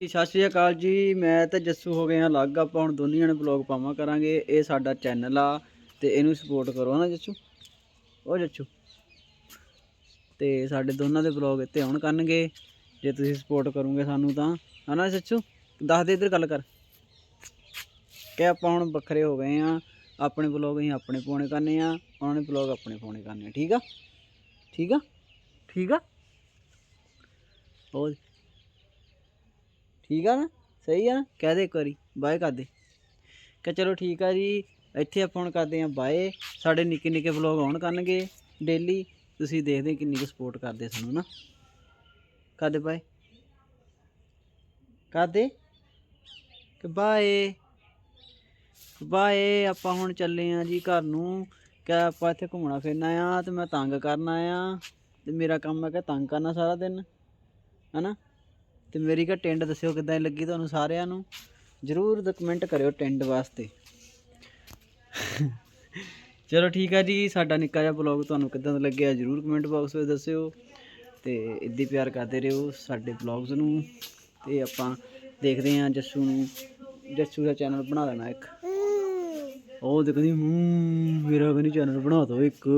ਸਤਿ ਸ਼੍ਰੀ ਅਕਾਲ ਜੀ। ਮੈਂ ਤੇ ਜੱਸੂ ਹੋ ਗਏ ਹਾਂ ਅਲੱਗ। ਆਪਾਂ ਹੁਣ ਦੋਨੀ ਜਣੇ ਬਲੌਗ ਪਾਵਾਂ ਕਰਾਂਗੇ। ਇਹ ਸਾਡਾ ਚੈਨਲ ਆ ਤੇ ਇਹਨੂੰ ਸਪੋਰਟ ਕਰੋ ਨਾ ਜੱਸੂ? ਉਹ ਜੱਸੂ। ਤੇ ਸਾਡੇ ਦੋਨਾਂ ਦੇ ਬਲੌਗ ਇੱਥੇ ਆਉਣ ਕਰਨਗੇ। ਜੇ ਤੁਸੀਂ ਸਪੋਰਟ ਕਰੋਗੇ ਸਾਨੂੰ ਤਾਂ। ਹਨਾ ਜੱਸੂ? ਦੱਸ ਦੇ ਇੱਧਰ ਗੱਲ ਕਰ। ਕਿ ਆਪਾਂ ਹੁਣ ਵੱਖਰੇ ਹੋ ਗਏ ਆ ਆਪਣੇ ਬਲੌਗ ਅਸੀਂ ਆਪਣੇ ਪਾਉਣੇ ਕਰਨੇ ਆ। ਉਹਨਾਂ ਨੇ ਬਲੌਗ ਆਪਣੇ ਪਾਉਣੇ ਕਰਨੇ ਠੀਕ ਆ? ਠੀਕ ਆ? ਠੀਕ ਆ? ਹੋਰ? ਠੀਕ ਆ ਨਾ? ਸਹੀ ਆ ਨਾ? ਕਹਿ ਦੇ ਇੱਕ ਵਾਰੀ, ਬਾਏ ਕਰ ਦੇ। ਕਿ ਚਲੋ ਠੀਕ ਆ ਜੀ, ਇੱਥੇ ਆਪਾਂ ਹੁਣ ਕਰਦੇ ਆ ਬਾਏ। ਸਾਡੇ ਨਿੱਕੇ ਨਿੱਕੇ ਵਲੌਗ ਆਉਣ ਕਰਨਗੇ ਡੇਲੀ ਤੁਸੀਂ ਦੇਖਦੇ ਕਿੰਨੀ ਕੁ ਸਪੋਰਟ ਕਰਦੇ ਸਾਨੂੰ ਨਾ। ਕਰਦੇ ਬਾਏ। ਕਰਦੇ ਕਿ ਬਾਏ ਬਾਏ ਆਪਾਂ ਹੁਣ ਚੱਲੇ ਆ ਜੀ ਘਰ ਨੂੰ। ਕਿ ਆਪਾਂ ਇੱਥੇ ਘੁੰਮਣਾ ਫਿਰਨਾ ਆ ਤੇ ਮੈਂ ਤੰਗ ਕਰਨਾ ਆ। ਤੇ ਮੇਰਾ ਕੰਮ ਹੈ ਕਿ ਤੰਗ ਕਰਨਾ ਸਾਰਾ ਦਿਨ। ਹਨਾ? ਤੇ ਮੇਰੀ ਕਾ ਟਿੰਡ ਦੱਸਿਓ ਕਿੱਦਾਂ ਦੀ ਲੱਗੀ ਤੁਹਾਨੂੰ ਸਾਰਿਆਂ ਨੂੰ। ਜਰੂਰ ਕਮੈਂਟ ਕਰਿਓ ਟਿੰਡ ਵਾਸਤੇ। ਚਲੋ ਠੀਕ ਆ ਜੀ, ਸਾਡਾ ਨਿੱਕਾ ਜਿਹਾ ਬਲੌਗ ਤੁਹਾਨੂੰ ਕਿੱਦਾਂ ਦਾ ਲੱਗਿਆ ਜਰੂਰ ਕਮੈਂਟ ਬਾਕਸ ਵਿੱਚ ਦੱਸਿਓ। ਤੇ ਇੱਦੀ ਪਿਆਰ ਕਰਦੇ ਰਹੋ ਸਾਡੇ ਬਲੌਗਸ ਨੂੰ। ਤੇ ਆਪਾਂ ਦੇਖਦੇ ਹਾਂ ਜੱਸੂ ਨੂੰ, ਜੱਸੂ ਦਾ ਚੈਨਲ ਬਣਾ ਲੈਣਾ ਇੱਕ। ਉਹ ਤੇ ਕਹਿੰਦੀ ਹੂੰ, ਮੇਰਾ ਕਹਿੰਦੀ ਚੈਨਲ ਬਣਾ ਦਿਓ ਇੱਕ।